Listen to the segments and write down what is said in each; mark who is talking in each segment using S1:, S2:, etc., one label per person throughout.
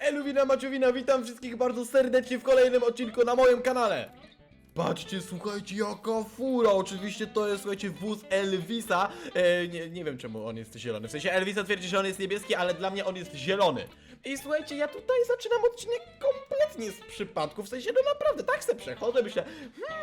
S1: Eluwina Maciowina, witam wszystkich bardzo serdecznie w kolejnym odcinku na moim kanale. Patrzcie, słuchajcie, jaka fura! Oczywiście to jest, słuchajcie, wóz Elvisa. E, nie, nie wiem czemu on jest zielony. W sensie Elvisa twierdzi, że on jest niebieski, ale dla mnie on jest zielony. I słuchajcie, ja tutaj zaczynam odcinek kompletnie z przypadku. W sensie, no naprawdę, tak se przechodzę, myślę,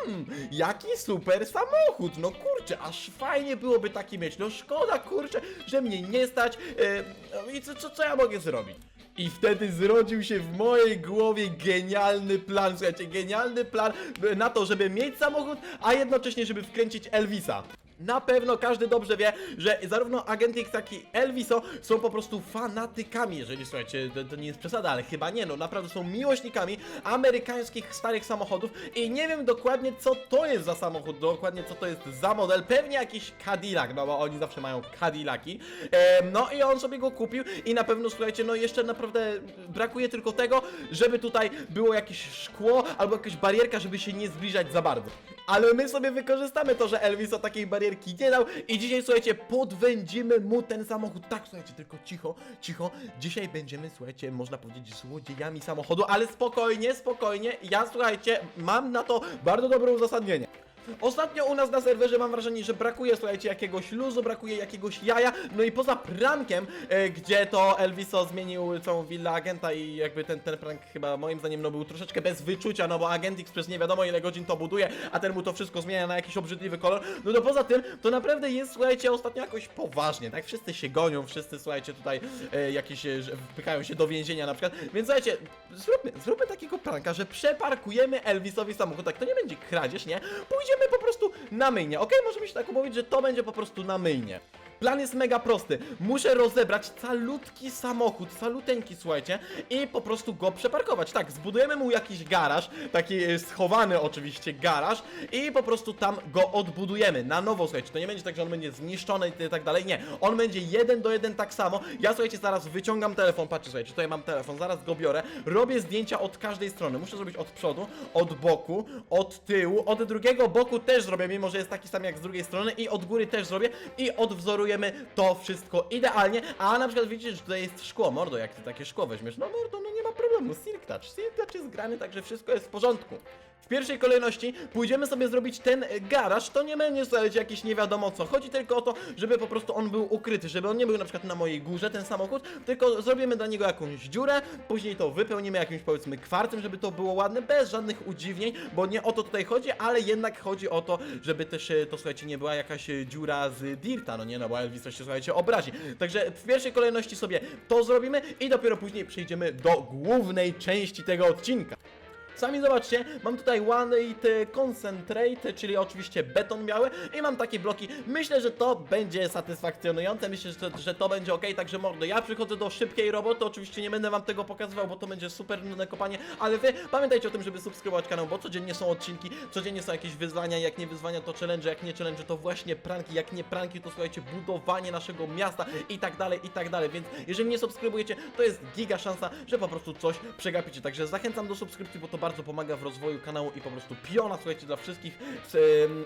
S1: hmm, jaki super samochód. No kurczę, aż fajnie byłoby taki mieć. No szkoda, kurczę, że mnie nie stać. E, no I co, co, co ja mogę zrobić? I wtedy zrodził się w mojej głowie genialny plan, słuchajcie, genialny plan na to, żeby mieć samochód, a jednocześnie, żeby wkręcić Elvisa. Na pewno każdy dobrze wie, że zarówno Agent X, jak i Elviso są po prostu fanatykami, jeżeli słuchajcie, to, to nie jest przesada, ale chyba nie, no naprawdę są miłośnikami amerykańskich starych samochodów i nie wiem dokładnie co to jest za samochód, dokładnie co to jest za model, pewnie jakiś Cadillac, no bo oni zawsze mają Cadillaki, Em, no i on sobie go kupił i na pewno słuchajcie, no jeszcze naprawdę brakuje tylko tego, żeby tutaj było jakieś szkło albo jakaś barierka, żeby się nie zbliżać za bardzo. Ale my sobie wykorzystamy to, że Elvis o takiej barierki nie dał i dzisiaj słuchajcie, podwędzimy mu ten samochód. Tak, słuchajcie, tylko cicho, cicho. Dzisiaj będziemy, słuchajcie, można powiedzieć złodziejami samochodu, ale spokojnie, spokojnie. Ja, słuchajcie, mam na to bardzo dobre uzasadnienie. Ostatnio u nas na serwerze mam wrażenie, że brakuje, słuchajcie, jakiegoś luzu, brakuje jakiegoś jaja, no i poza prankiem, e, gdzie to Elviso zmienił całą willę agenta i jakby ten, ten prank chyba moim zdaniem no był troszeczkę bez wyczucia, no bo agent X przez nie wiadomo ile godzin to buduje, a ten mu to wszystko zmienia na jakiś obrzydliwy kolor, no to poza tym, to naprawdę jest, słuchajcie, ostatnio jakoś poważnie, tak? Wszyscy się gonią, wszyscy, słuchajcie, tutaj e, jakieś, e, że wpychają się do więzienia na przykład, więc słuchajcie, zróbmy, zróbmy takiego pranka, że przeparkujemy Elvisowi samochód, tak, to nie będzie kradzież, nie? Pójdziemy po prostu na myjnie, okej? Możemy się tak umówić, że to będzie po prostu na myjnie. Plan jest mega prosty. Muszę rozebrać calutki samochód, caluteńki, słuchajcie, i po prostu go przeparkować. Tak, zbudujemy mu jakiś garaż, taki e, schowany oczywiście garaż i po prostu tam go odbudujemy na nowo, słuchajcie. To nie będzie tak, że on będzie zniszczony i tak dalej. Nie, on będzie jeden do jeden tak samo. Ja, słuchajcie, zaraz wyciągam telefon, patrzcie, słuchajcie, tutaj mam telefon, zaraz go biorę, robię zdjęcia od każdej strony. Muszę zrobić od przodu, od boku, od tyłu, od drugiego boku też zrobię, mimo że jest taki sam jak z drugiej strony i od góry też zrobię i to wszystko idealnie, a na przykład widzicie, że tutaj jest szkło, mordo, jak ty takie szkło weźmiesz, no mordo, no nie ma problemu, Silk Touch, Silk Touch jest grany, także wszystko jest w porządku. W pierwszej kolejności pójdziemy sobie zrobić ten e, garaż, to nie będzie słuchajcie jakieś nie wiadomo co, chodzi tylko o to, żeby po prostu on był ukryty, żeby on nie był na przykład na mojej górze ten samochód, tylko zrobimy dla niego jakąś dziurę, później to wypełnimy jakimś powiedzmy kwarcem, żeby to było ładne, bez żadnych udziwnień, bo nie o to tutaj chodzi, ale jednak chodzi o to, żeby też e, to słuchajcie nie była jakaś e, dziura z dirta, no nie no, bo Elvis się słuchajcie obrazi. Także w pierwszej kolejności sobie to zrobimy i dopiero później przejdziemy do głównej części tego odcinka. Sami zobaczcie, mam tutaj One It Concentrate, czyli oczywiście beton biały i mam takie bloki. Myślę, że to będzie satysfakcjonujące, myślę, że to, że to będzie ok, także mordo, ja przychodzę do szybkiej roboty, oczywiście nie będę wam tego pokazywał, bo to będzie super nudne kopanie, ale wy pamiętajcie o tym, żeby subskrybować kanał, bo codziennie są odcinki, codziennie są jakieś wyzwania, jak nie wyzwania to challenge, jak nie challenge to właśnie pranki, jak nie pranki to słuchajcie budowanie naszego miasta i tak dalej, i tak dalej, więc jeżeli nie subskrybujecie, to jest giga szansa, że po prostu coś przegapicie, także zachęcam do subskrypcji, bo to bardzo pomaga w rozwoju kanału i po prostu piona, słuchajcie, dla wszystkich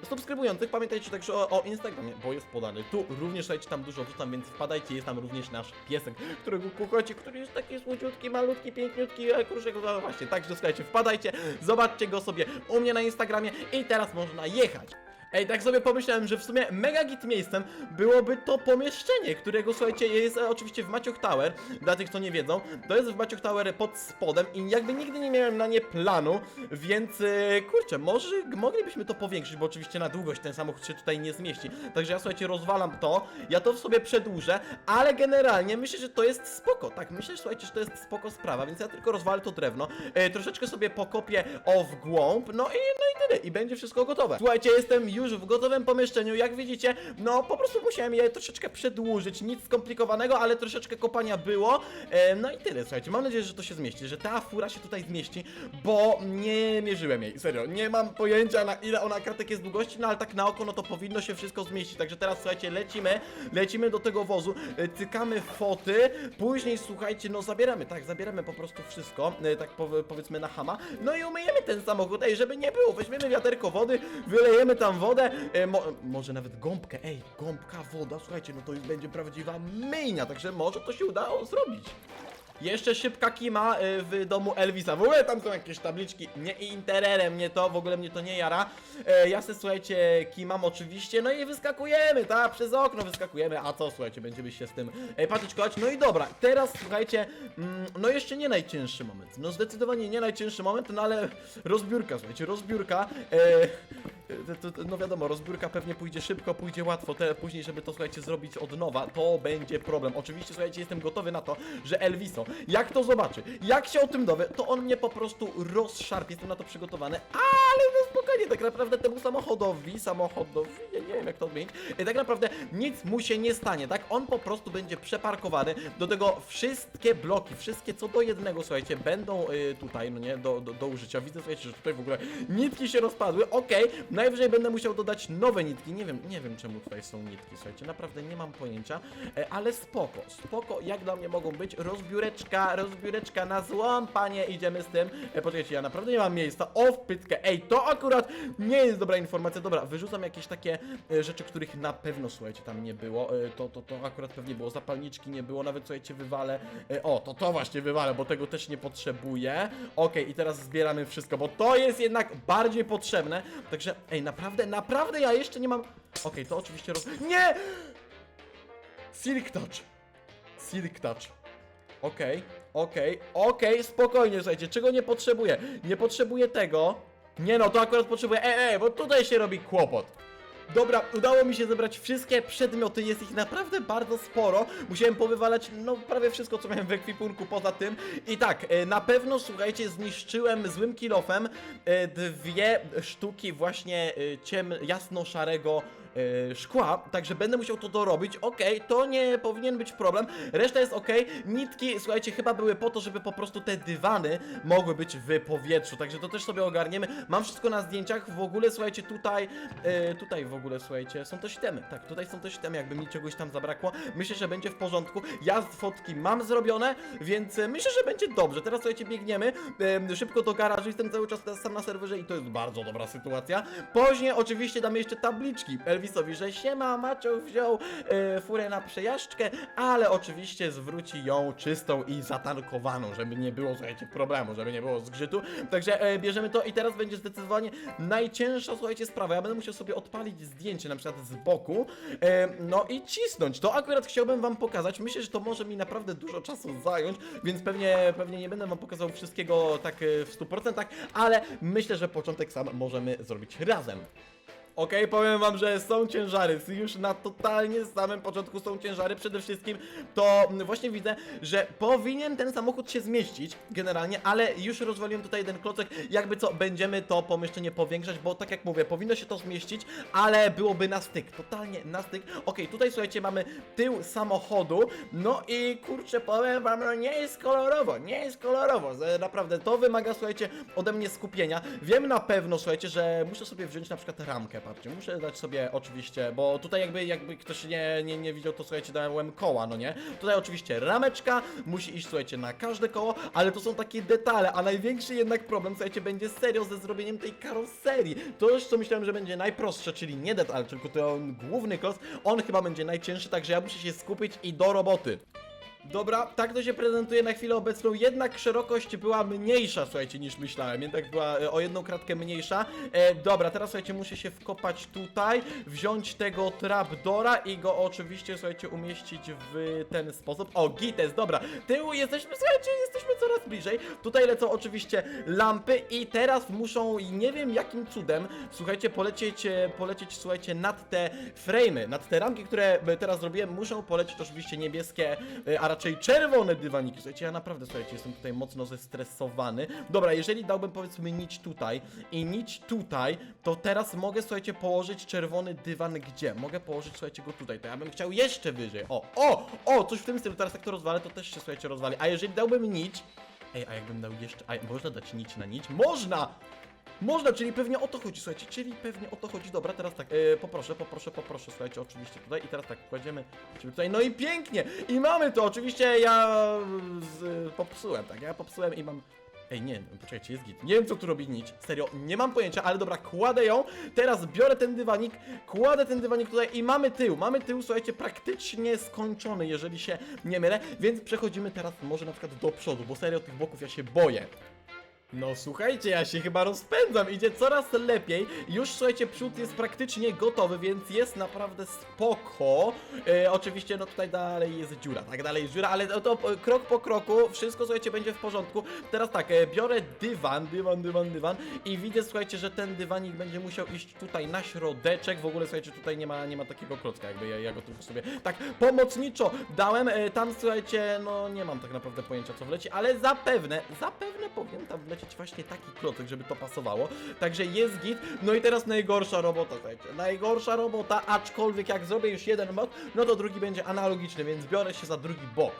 S1: subskrybujących. Pamiętajcie także o, o Instagramie, bo jest podany tu, również słuchajcie, tam dużo wrzucam, więc wpadajcie, jest tam również nasz piesek, którego kochacie, który jest taki słodziutki, malutki, piękniutki, ale kruszek, no właśnie, także słuchajcie, wpadajcie, zobaczcie go sobie u mnie na Instagramie i teraz można jechać. Ej, tak sobie pomyślałem, że w sumie mega git miejscem byłoby to pomieszczenie, którego słuchajcie jest e, oczywiście w Maciuch Tower. Dla tych, co nie wiedzą, to jest w Maciuch Tower pod spodem i jakby nigdy nie miałem na nie planu, więc e, kurczę, może moglibyśmy to powiększyć, bo oczywiście na długość ten samochód się tutaj nie zmieści. Także ja słuchajcie, rozwalam to, ja to w sobie przedłużę, ale generalnie myślę, że to jest spoko. Tak, myślę, słuchajcie, że to jest spoko sprawa, więc ja tylko rozwalę to drewno, e, troszeczkę sobie pokopię o w głąb, no i, no i tyle, i będzie wszystko gotowe. Słuchajcie, jestem już w gotowym pomieszczeniu, jak widzicie, no po prostu musiałem je troszeczkę przedłużyć, nic skomplikowanego, ale troszeczkę kopania było, e, no i tyle, słuchajcie, mam nadzieję, że to się zmieści, że ta fura się tutaj zmieści, bo nie mierzyłem jej, serio, nie mam pojęcia na ile ona kratek jest długości, no ale tak na oko, no to powinno się wszystko zmieścić, także teraz, słuchajcie, lecimy, lecimy do tego wozu, e, cykamy foty, później, słuchajcie, no zabieramy, tak, zabieramy po prostu wszystko, e, tak powie- powiedzmy na hama, no i umyjemy ten samochód, ej, żeby nie było, weźmiemy wiaderko wody, wylejemy tam wodę, e, mo może nawet gąbkę, ej, gąbka, woda, słuchajcie, no to już będzie prawdziwa myjnia, także może to się udało zrobić. Jeszcze szybka kima y, w domu Elvisa. W ogóle tam są jakieś tabliczki. Nie interesem mnie to, w ogóle mnie to nie jara. E, ja se słuchajcie, kimam oczywiście, no i wyskakujemy, tak? Przez okno wyskakujemy. A co, słuchajcie, będziemy się z tym e, patyczkować. No i dobra, teraz słuchajcie, mm, no jeszcze nie najcięższy moment. No zdecydowanie nie najcięższy moment, no ale rozbiórka, słuchajcie, rozbiórka. E, no wiadomo, rozbiórka pewnie pójdzie szybko, pójdzie łatwo, te, później, żeby to, słuchajcie, zrobić od nowa, to będzie problem. Oczywiście, słuchajcie, jestem gotowy na to, że Elviso, jak to zobaczy, jak się o tym dowie, to on mnie po prostu rozszarpie, jestem na to przygotowany, no spokojnie, tak naprawdę temu samochodowi, samochodowi, ja nie wiem jak to odmienić, e, tak naprawdę nic mu się nie stanie, tak? On po prostu będzie przeparkowany, do tego wszystkie bloki, wszystkie co do jednego, słuchajcie, będą y, tutaj, no nie, do, do, do użycia. Widzę, słuchajcie, że tutaj w ogóle nitki się rozpadły, okej, najwyżej będę musiał dodać nowe nitki, nie wiem, nie wiem czemu tutaj są nitki, słuchajcie, naprawdę nie mam pojęcia, e, ale spoko, spoko, jak dla mnie mogą być, rozbióreczka, rozbióreczka na złom, panie, idziemy z tym, e, poczekajcie, ja naprawdę nie mam miejsca, o w pytkę, ej, to akurat nie jest dobra informacja, dobra, wyrzucam jakieś takie e, rzeczy, których na pewno, słuchajcie, tam nie było, e, to, to, to akurat pewnie było, zapalniczki nie było, nawet, słuchajcie, wywalę, e, o, to to właśnie wywalę, bo tego też nie potrzebuję, okej, i teraz zbieramy wszystko, bo to jest jednak bardziej potrzebne, także, ej, naprawdę, naprawdę ja jeszcze nie mam, okej, to oczywiście roz... Nie! Silk Touch, Silk Touch, Okej, okej, okej, spokojnie, słuchajcie, czego nie potrzebuję? Nie potrzebuję tego. Nie no, to akurat potrzebuję, ej, bo tutaj się robi kłopot. Dobra, udało mi się zebrać wszystkie przedmioty, jest ich naprawdę bardzo sporo. Musiałem powywalać, no, prawie wszystko, co miałem w ekwipunku poza tym. I tak, e, na pewno, słuchajcie, zniszczyłem złym kilofem e, dwie sztuki właśnie e, ciem, jasno-szarego e, szkła, także będę musiał to dorobić. Okej, to nie powinien być problem. Reszta jest okej. Nitki, słuchajcie, chyba były po to, żeby po prostu te dywany mogły być w powietrzu, także to też sobie ogarniemy. Mam wszystko na zdjęciach. W ogóle, słuchajcie, tutaj, e, tutaj w ogóle, słuchajcie, są też temy. Tak, tutaj są też temy, jakby mi czegoś tam zabrakło. Myślę, że będzie w porządku. Ja fotki mam zrobione, więc e, myślę, że będzie dobrze. Teraz, słuchajcie, biegniemy szybko do garażu. Jestem cały czas sam na serwerze i to jest bardzo dobra sytuacja. Później oczywiście damy jeszcze tabliczki Elvisowi, że siema, Macio wziął e, furę na przejażdżkę, ale oczywiście zwróci ją czystą i zatankowaną, żeby nie było, słuchajcie, problemu, żeby nie było zgrzytu. Także e, bierzemy to i teraz będzie zdecydowanie najcięższa, słuchajcie, sprawa. Ja będę musiał sobie odpalić zdjęcie na przykład z boku, e, no i cisnąć. To akurat chciałbym wam pokazać. Myślę, że to może mi naprawdę dużo czasu zająć, więc pewnie, pewnie nie będę wam pokazał wszystkiego tak e, w 100%, ale myślę, że początek sam możemy zrobić razem. Okej, powiem wam, że są ciężary, już na totalnie samym początku są ciężary, przede wszystkim to właśnie widzę, że powinien ten samochód się zmieścić generalnie, ale już rozwaliłem tutaj jeden klocek, jakby co, będziemy to pomieszczenie powiększać, bo tak jak mówię, powinno się to zmieścić, ale byłoby na styk, totalnie na styk. Okej, tutaj słuchajcie, mamy tył samochodu, no i kurczę, powiem wam, no nie jest kolorowo, nie jest kolorowo, naprawdę, to wymaga, słuchajcie, ode mnie skupienia. Wiem na pewno, słuchajcie, że muszę sobie wziąć na przykład ramkę, patrzcie, muszę dać sobie oczywiście, bo tutaj jakby, jakby ktoś nie, nie, nie widział, to słuchajcie, dałem koła, no nie? Tutaj oczywiście rameczka, musi iść, słuchajcie, na każde koło, ale to są takie detale, a największy jednak problem, słuchajcie, będzie serio ze zrobieniem tej karoserii. To już co myślałem, że będzie najprostsze, czyli nie detal, tylko ten główny klos, on chyba będzie najcięższy, także ja muszę się skupić i do roboty. Dobra, tak to się prezentuje na chwilę obecną, jednak szerokość była mniejsza, słuchajcie, niż myślałem, jednak była e, o jedną kratkę mniejsza. E, dobra, teraz słuchajcie, muszę się wkopać tutaj, wziąć tego trapdora i go oczywiście, słuchajcie, umieścić w ten sposób. O, gites, dobra, tyłu jesteśmy, słuchajcie, jesteśmy coraz bliżej. Tutaj lecą oczywiście lampy i teraz muszą, nie wiem jakim cudem, słuchajcie, polecieć, e, polecieć, słuchajcie, nad te frame'y, nad te ramki, które e, teraz zrobiłem, muszą polecieć oczywiście niebieskie, e, raczej czerwone dywaniki. Słuchajcie, ja naprawdę, słuchajcie, jestem tutaj mocno zestresowany. Dobra, jeżeli dałbym powiedzmy nić tutaj i nić tutaj, to teraz mogę, słuchajcie, położyć czerwony dywan gdzie? Mogę położyć, słuchajcie, go tutaj. To ja bym chciał jeszcze wyżej. O, o, o, coś w tym stylu. Teraz jak to rozwalę, to też się, słuchajcie, rozwali. A jeżeli dałbym nić... Ej, a jakbym dał jeszcze... A można dać nić na nić? Można! Można, czyli pewnie o to chodzi, słuchajcie, czyli pewnie o to chodzi. Dobra, teraz tak, e, poproszę, poproszę, poproszę, słuchajcie, oczywiście tutaj i teraz tak, kładziemy ciebie tutaj, no i pięknie! I mamy to, oczywiście ja z, popsułem, tak, ja popsułem i mam Ej, nie, no, poczekajcie, jest git. Nie wiem, co tu robi nic. Serio, nie mam pojęcia, ale dobra, kładę ją. Teraz biorę ten dywanik, kładę ten dywanik tutaj i mamy tył. Mamy tył, słuchajcie, praktycznie skończony, jeżeli się nie mylę. Więc przechodzimy teraz może na przykład do przodu, bo serio tych boków ja się boję. No słuchajcie, ja się chyba rozpędzam, idzie coraz lepiej. Już słuchajcie, przód jest praktycznie gotowy, więc jest naprawdę spoko. E, oczywiście, no tutaj dalej jest dziura, tak dalej jest dziura, ale to, to krok po kroku, wszystko słuchajcie będzie w porządku. Teraz tak, e, biorę dywan, dywan, dywan, dywan i widzę, słuchajcie, że ten dywanik będzie musiał iść tutaj na środeczek. W ogóle słuchajcie, tutaj nie ma, nie ma takiego klocka, jakby ja, ja go tylko sobie tak pomocniczo dałem. E, tam słuchajcie, no nie mam tak naprawdę pojęcia co wleci, ale zapewne, zapewne powinien tam wlecieć właśnie taki klocek, żeby to pasowało. Także jest git. No i teraz najgorsza robota, słuchajcie. Najgorsza robota, aczkolwiek jak zrobię już jeden bok, no to drugi będzie analogiczny, więc biorę się za drugi bok.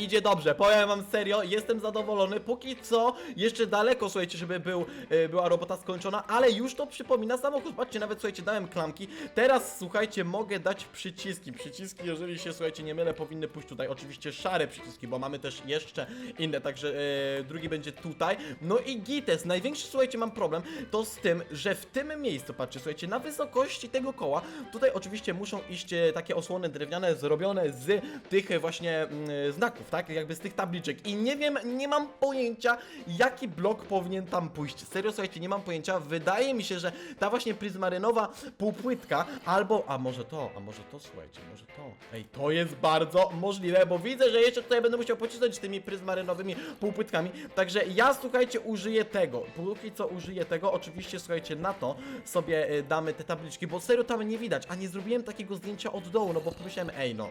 S1: Idzie dobrze, powiem wam serio, jestem zadowolony. Póki co, jeszcze daleko, słuchajcie, żeby był, e, była robota skończona, ale już to przypomina samochód. Patrzcie, nawet słuchajcie, dałem klamki. Teraz, słuchajcie, mogę dać przyciski. Przyciski, jeżeli się, słuchajcie, nie mylę, powinny pójść tutaj. Oczywiście szare przyciski, bo mamy też jeszcze inne, także e, drugi będzie tutaj. No i gites. Największy, słuchajcie, mam problem to z tym, że w tym miejscu, patrzcie, słuchajcie, na wysokości tego koła, tutaj oczywiście muszą iść e, takie osłony drewniane zrobione z tych właśnie mm, znaków, tak? Jakby z tych tabliczek. I nie wiem, nie mam pojęcia, jaki blok powinien tam pójść. Serio, słuchajcie, nie mam pojęcia. Wydaje mi się, że ta właśnie pryzmarynowa półpłytka, albo, a może to, a może to, słuchajcie, może to. Ej, to jest bardzo możliwe, bo widzę, że jeszcze tutaj będę musiał pocisnąć tymi pryzmarynowymi półpłytkami. Także ja, słuchajcie, użyję tego. Póki co użyję tego, oczywiście, słuchajcie, na to sobie e, damy te tabliczki, bo serio tam nie widać, a nie zrobiłem takiego zdjęcia od dołu, no bo pomyślałem, ej no,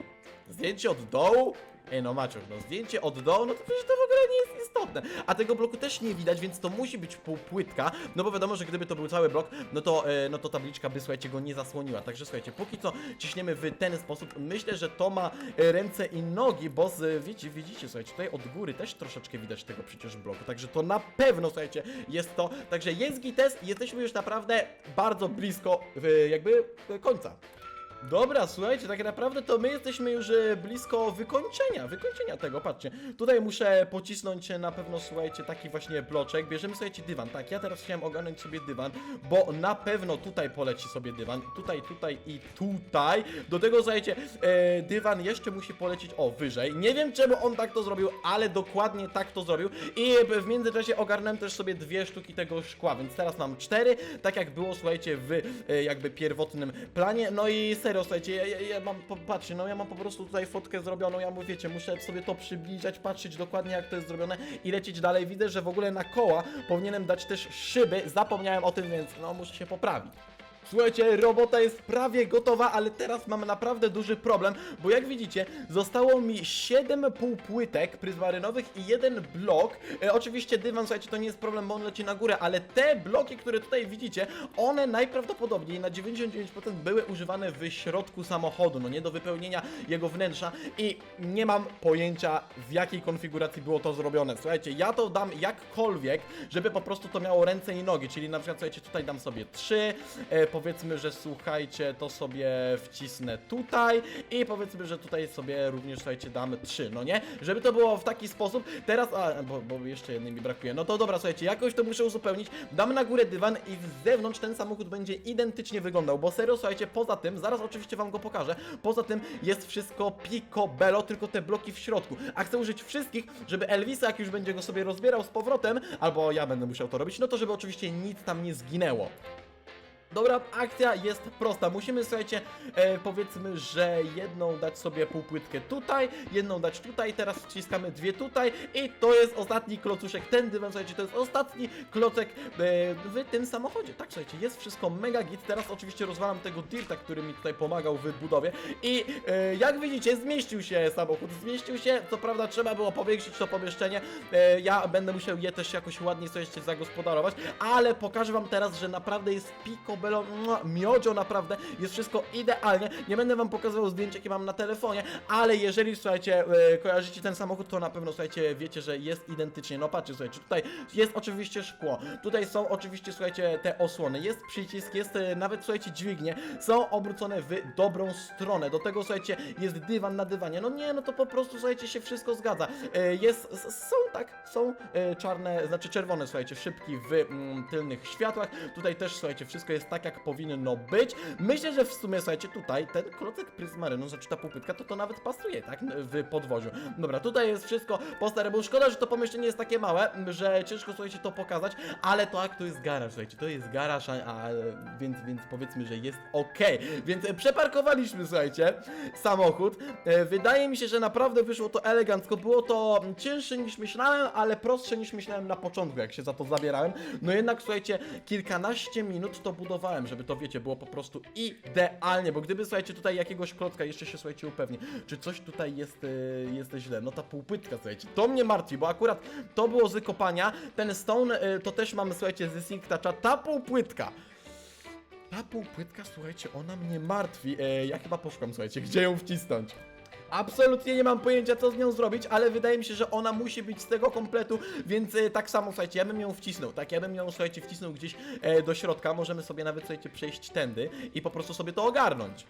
S1: zdjęcie od dołu? Ej no Maciuch, no zdjęcie od dołu, no to przecież to w ogóle nie jest istotne. A tego bloku też nie widać, więc to musi być półpłytka, no bo wiadomo, że gdyby to był cały blok, no to, e, no to tabliczka by, słuchajcie, go nie zasłoniła. Także słuchajcie, póki co ciśniemy w ten sposób. Myślę, że to ma e, ręce i nogi, bo z, wiecie, widzicie, słuchajcie, tutaj od góry też troszeczkę widać tego przecież bloku, także to na pewno, słuchajcie, jest to. Także jest gites, jesteśmy już naprawdę bardzo blisko jakby końca. Dobra, słuchajcie, tak naprawdę to my jesteśmy już e, blisko wykończenia, wykończenia tego, patrzcie. Tutaj muszę pocisnąć e, na pewno, słuchajcie, taki właśnie bloczek. Bierzemy, słuchajcie, dywan. Tak, ja teraz chciałem ogarnąć sobie dywan, bo na pewno tutaj poleci sobie dywan. Tutaj, tutaj i tutaj. Do tego, słuchajcie, e, dywan jeszcze musi polecieć, o, wyżej. Nie wiem, czemu on tak to zrobił, ale dokładnie tak to zrobił. I w międzyczasie ogarnąłem też sobie dwie sztuki tego szkła, więc teraz mam cztery, tak jak było, słuchajcie, w e, jakby pierwotnym planie. No i serio, słuchajcie, ja, ja, ja mam, patrzcie, no ja mam po prostu tutaj fotkę zrobioną, ja mówię, wiecie, muszę sobie to przybliżać, patrzeć dokładnie jak to jest zrobione i lecieć dalej. Widzę, że w ogóle na koła powinienem dać też szyby, zapomniałem o tym, więc no muszę się poprawić. Słuchajcie, robota jest prawie gotowa, ale teraz mam naprawdę duży problem, bo jak widzicie, zostało mi 7 półpłytek pryzmarynowych i jeden blok. E, oczywiście dywan, słuchajcie, to nie jest problem, bo on leci na górę, ale te bloki, które tutaj widzicie, one najprawdopodobniej na 99% były używane w środku samochodu, no nie do wypełnienia jego wnętrza i nie mam pojęcia w jakiej konfiguracji było to zrobione. Słuchajcie, ja to dam jakkolwiek, żeby po prostu to miało ręce i nogi, czyli na przykład, słuchajcie, tutaj dam sobie 3, e, powiedzmy, że słuchajcie, to sobie wcisnę tutaj i powiedzmy, że tutaj sobie również, słuchajcie, damy 3, no nie? Żeby to było w taki sposób, teraz, a, bo, bo jeszcze jednej mi brakuje, no to dobra, słuchajcie, jakoś to muszę uzupełnić, dam na górę dywan i z zewnątrz ten samochód będzie identycznie wyglądał, bo serio, słuchajcie, poza tym, zaraz oczywiście wam go pokażę, poza tym jest wszystko picobello, tylko te bloki w środku, a chcę użyć wszystkich, żeby Elvisa, jak już będzie go sobie rozbierał z powrotem, albo ja będę musiał to robić, no to żeby oczywiście nic tam nie zginęło. Dobra, akcja jest prosta. Musimy, słuchajcie, e, powiedzmy, że jedną dać sobie półpłytkę tutaj, jedną dać tutaj, teraz wciskamy dwie tutaj i to jest ostatni klocuszek. Ten dywan, słuchajcie, to jest ostatni klocek e, w tym samochodzie. Tak, słuchajcie, jest wszystko mega git. Teraz oczywiście rozwalam tego Dirta, który mi tutaj pomagał w budowie i e, jak widzicie, zmieścił się samochód, zmieścił się. Co prawda trzeba było powiększyć to pomieszczenie. E, ja będę musiał je też jakoś ładnie jeszcze zagospodarować, ale pokażę wam teraz, że naprawdę jest piko Belo, miodzio naprawdę, jest wszystko idealnie, nie będę wam pokazywał zdjęć, jakie mam na telefonie, ale jeżeli, słuchajcie, e, kojarzycie ten samochód, to na pewno, słuchajcie, wiecie, że jest identycznie, no patrzcie, słuchajcie, tutaj jest oczywiście szkło, tutaj są oczywiście, słuchajcie, te osłony, jest przycisk, jest e, nawet, słuchajcie, dźwignie, są obrócone w dobrą stronę, do tego, słuchajcie, jest dywan na dywanie, no nie, no to po prostu, słuchajcie, się wszystko zgadza, e, jest, są, tak, są czarne, znaczy czerwone, słuchajcie, szybki w mm, tylnych światłach, tutaj też, słuchajcie, wszystko jest tak, jak powinno być, myślę, że w sumie, słuchajcie, tutaj ten klocek pryzmarynu, znaczy ta półpytka, to to nawet pasuje, tak, w podwoziu, dobra, tutaj jest wszystko po staremu, szkoda, że to pomieszczenie jest takie małe, że ciężko, słuchajcie, to pokazać, ale tak, to jest garaż, słuchajcie, to jest garaż, a, a więc, więc powiedzmy, że jest ok, więc przeparkowaliśmy, słuchajcie, samochód, e, wydaje mi się, że naprawdę wyszło to elegancko, było to cięższe niż myślałem, ale prostsze niż myślałem na początku, jak się za to zabierałem, no jednak, słuchajcie, kilkanaście minut to budowałem, żeby to, wiecie, było po prostu idealnie, bo gdyby, słuchajcie, tutaj jakiegoś klocka jeszcze się, słuchajcie, upewni, czy coś tutaj jest, e, jest źle, no ta półpytka, słuchajcie, to mnie martwi, bo akurat to było z kopania, ten stone e, to też mamy, słuchajcie, z Sync Toucha, ta półpłytka, ta półpłytka, słuchajcie, ona mnie martwi. E, ja chyba poszukam, słuchajcie, gdzie ją wcisnąć. Absolutnie nie mam pojęcia, co z nią zrobić, ale wydaje mi się, że ona musi być z tego kompletu, więc e, tak samo, słuchajcie, ja bym ją wcisnął, tak? Ja bym ją, słuchajcie, wcisnął gdzieś e, do środka, możemy sobie nawet, słuchajcie, przejść tędy i po prostu sobie to ogarnąć.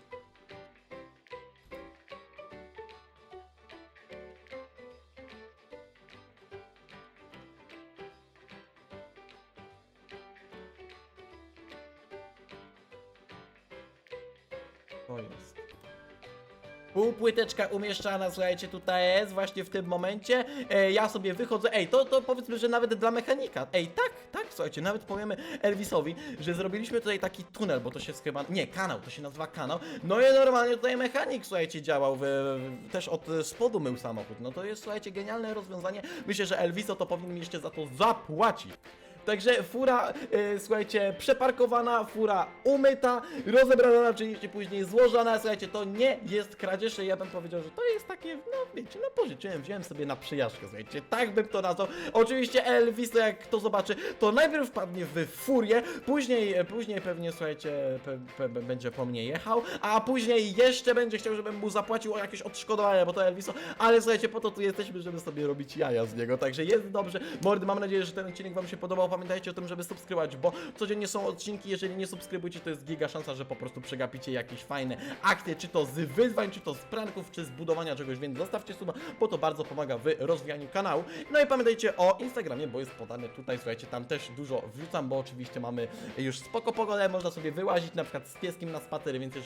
S1: Półpłyteczka umieszczana, słuchajcie, tutaj jest właśnie w tym momencie. E, ja sobie wychodzę. Ej, to, to powiedzmy, że nawet dla mechanika. Ej, tak, tak, słuchajcie, nawet powiemy Elvisowi, że zrobiliśmy tutaj taki tunel, bo to się chyba. Nie, kanał, to się nazywa kanał. No i normalnie tutaj mechanik, słuchajcie, działał. W, w, też od spodu mył samochód. No to jest, słuchajcie, genialne rozwiązanie. Myślę, że Elviso to powinien jeszcze za to zapłacić. Także fura, e, słuchajcie, przeparkowana, fura umyta, rozebrana, oczywiście później złożona. Słuchajcie, to nie jest kradzież, ja bym powiedział, że to jest takie, no wiecie, no pożyczyłem, wziąłem sobie na przyjażdżkę, słuchajcie, tak bym to nazwał. Oczywiście Elvis, jak to zobaczy, to najpierw wpadnie w furię, później, później pewnie, słuchajcie, pe, pe, będzie po mnie jechał, a później jeszcze będzie chciał, żebym mu zapłacił jakieś odszkodowania, bo to Elviso, ale słuchajcie, po to tu jesteśmy, żeby sobie robić jaja z niego, także jest dobrze. Mordy, mam nadzieję, że ten odcinek wam się podobał, pamiętajcie o tym, żeby subskrybować, bo codziennie są odcinki, jeżeli nie subskrybujecie, to jest giga szansa, że po prostu przegapicie jakieś fajne akcje, czy to z wyzwań, czy to z pranków, czy z budowania czegoś, więc zostawcie suba, bo to bardzo pomaga w rozwijaniu kanału. No i pamiętajcie o Instagramie, bo jest podane tutaj, słuchajcie, tam też dużo wrzucam, bo oczywiście mamy już spoko pogodę, można sobie wyłazić na przykład z pieskiem na spacery, więc jeżeli